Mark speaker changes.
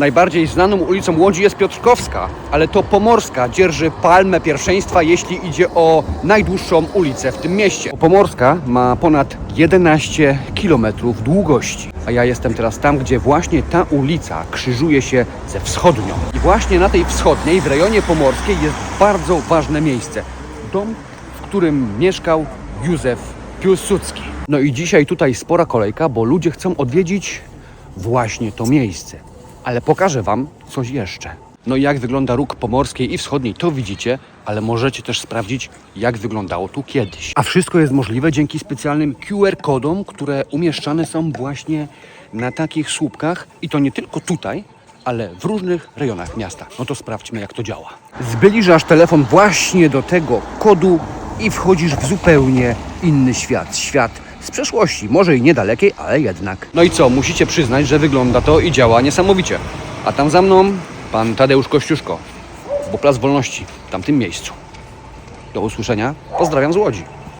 Speaker 1: Najbardziej znaną ulicą Łodzi jest Piotrkowska, ale to Pomorska dzierży palmę pierwszeństwa, jeśli idzie o najdłuższą ulicę w tym mieście. Pomorska ma ponad 11 km długości, a ja jestem teraz tam, gdzie właśnie ta ulica krzyżuje się ze wschodnią. I właśnie na tej wschodniej, w rejonie pomorskiej, jest bardzo ważne miejsce. Dom, w którym mieszkał Józef Piłsudski. No i dzisiaj tutaj spora kolejka, bo ludzie chcą odwiedzić właśnie to miejsce. Ale pokażę Wam coś jeszcze. No i jak wygląda róg pomorskiej i wschodniej, to widzicie, ale możecie też sprawdzić, jak wyglądało tu kiedyś. A wszystko jest możliwe dzięki specjalnym QR-kodom, które umieszczane są właśnie na takich słupkach i to nie tylko tutaj, ale w różnych rejonach miasta. No to sprawdźmy, jak to działa. Zbliżasz telefon właśnie do tego kodu i wchodzisz w zupełnie inny świat. Świat z przeszłości, może i niedalekiej, ale jednak. No i co, musicie przyznać, że wygląda to i działa niesamowicie. A tam za mną pan Tadeusz Kościuszko, bo Plac Wolności w tamtym miejscu. Do usłyszenia, pozdrawiam z Łodzi.